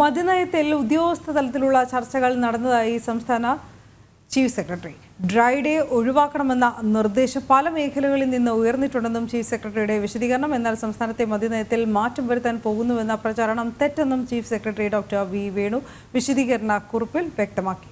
മദ്യനയത്തിൽ ഉദ്യോഗസ്ഥ തലത്തിലുള്ള ചർച്ചകൾ നടന്നതായി സംസ്ഥാന ചീഫ് സെക്രട്ടറി. ഡ്രൈ ഡേ ഒഴിവാക്കണമെന്ന നിർദ്ദേശം പല മേഖലകളിൽ നിന്ന് ഉയർന്നിട്ടുണ്ടെന്നും ചീഫ് സെക്രട്ടറിയുടെ വിശദീകരണം. എന്നാൽ സംസ്ഥാനത്തെ മദ്യനയത്തിൽ മാറ്റം വരുത്താൻ പോകുന്നുവെന്ന പ്രചാരണം തെറ്റെന്നും chief secretary doctor V Venu വിശദീകരണ കുറിപ്പിൽ വ്യക്തമാക്കി.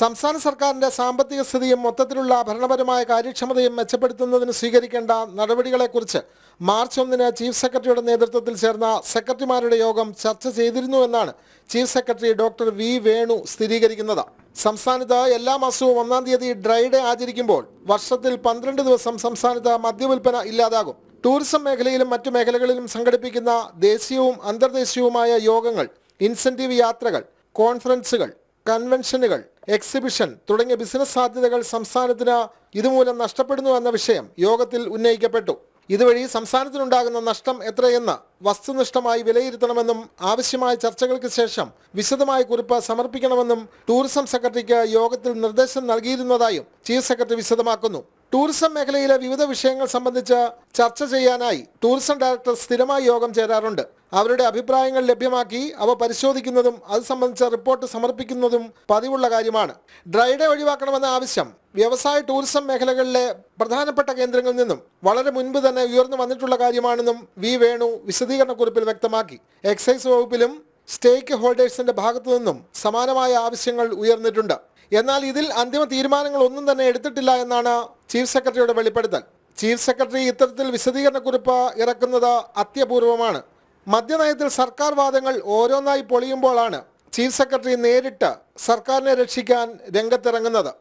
സംസ്ഥാന സർക്കാരിന്റെ സാമ്പത്തിക സ്ഥിതിയും മൊത്തത്തിലുള്ള ഭരണപരമായ കാര്യക്ഷമതയും മെച്ചപ്പെടുത്തുന്നതിന് സ്വീകരിക്കേണ്ട നടപടികളെക്കുറിച്ച് മാർച്ച് ഒന്നിന് ചീഫ് സെക്രട്ടറിയുടെ നേതൃത്വത്തിൽ ചേർന്ന സെക്രട്ടറിമാരുടെ യോഗം ചർച്ച ചെയ്തിരുന്നുവെന്നാണ് chief secretary doctor V Venu സ്ഥിരീകരിക്കുന്നത്. സംസ്ഥാനത്ത് എല്ലാ മാസവും ഒന്നാം തീയതി ഡ്രൈ ഡേ ആചരിക്കുമ്പോൾ വർഷത്തിൽ പന്ത്രണ്ട് ദിവസം സംസ്ഥാനത്ത് മദ്യവിൽപ്പന ഇല്ലാതാകും. ടൂറിസം മേഖലയിലും മറ്റു മേഖലകളിലും സംഘടിപ്പിക്കുന്ന ദേശീയവും അന്തർദേശീയവുമായ യോഗങ്ങൾ ഇൻസെന്റീവ് യാത്രകൾ കോൺഫറൻസുകൾ കൺവെൻഷനുകൾ എക്സിബിഷൻ തുടങ്ങിയ ബിസിനസ് സാധ്യതകൾ സംസ്ഥാനത്തിന് ഇതുമൂലം നഷ്ടപ്പെടുന്നു എന്ന വിഷയം യോഗത്തിൽ ഉന്നയിക്കപ്പെട്ടു. ഇതുവഴി സംസ്ഥാനത്തിനുണ്ടാകുന്ന നഷ്ടം എത്രയെന്ന് വസ്തുനിഷ്ഠമായി വിലയിരുത്തണമെന്നും ആവശ്യമായ ചർച്ചകൾക്ക് ശേഷം വിശദമായ കുറിപ്പ് സമർപ്പിക്കണമെന്നും ടൂറിസം സെക്രട്ടറിക്ക് യോഗത്തിൽ നിർദ്ദേശം നൽകിയിരുന്നതായും ചീഫ് സെക്രട്ടറി വിശദമാക്കുന്നു. ടൂറിസം മേഖലയിലെ വിവിധ വിഷയങ്ങൾ സംബന്ധിച്ച് ചർച്ച ചെയ്യാനായി ടൂറിസം ഡയറക്ടർ സ്ഥിരമായി യോഗം ചേരാറുണ്ട്. അവരുടെ അഭിപ്രായങ്ങൾ ലഭ്യമാക്കി അവ പരിശോധിക്കുന്നതും അത് സംബന്ധിച്ച റിപ്പോർട്ട് സമർപ്പിക്കുന്നതും പതിവുള്ള കാര്യമാണ്. ഡ്രൈഡേ ഒഴിവാക്കണമെന്ന ആവശ്യം വ്യവസായ ടൂറിസം മേഖലകളിലെ പ്രധാനപ്പെട്ട കേന്ദ്രങ്ങളിൽ നിന്നും വളരെ മുൻപ് തന്നെ ഉയർന്നു വന്നിട്ടുള്ള കാര്യമാണെന്നും വി വേണു വിശദീകരണക്കുറിപ്പിൽ വ്യക്തമാക്കി. എക്സൈസ് വകുപ്പിലും സ്റ്റേക്ക് ഹോൾഡേഴ്സിന്റെ ഭാഗത്തു നിന്നും സമാനമായ ആവശ്യങ്ങൾ ഉയർന്നിട്ടുണ്ട്. എന്നാൽ ഇതിൽ അന്തിമ തീരുമാനങ്ങൾ ഒന്നും തന്നെ എടുത്തിട്ടില്ല എന്നാണ് ചീഫ് സെക്രട്ടറിയുടെ വെളിപ്പെടുത്തൽ. ചീഫ് സെക്രട്ടറി ഇത്തരത്തിൽ വിശദീകരണക്കുറിപ്പ് ഇറക്കുന്നത് അത്യപൂർവമാണ്. മദ്യനയത്തിൽ സർക്കാർ വാദങ്ങൾ ഓരോന്നായി പൊളിയുമ്പോഴാണ് ചീഫ് സെക്രട്ടറി നേരിട്ട് സർക്കാരിനെ രക്ഷിക്കാൻ രംഗത്തിറങ്ങുന്നത്.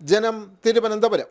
ജനം തിരുവനന്തപുരം.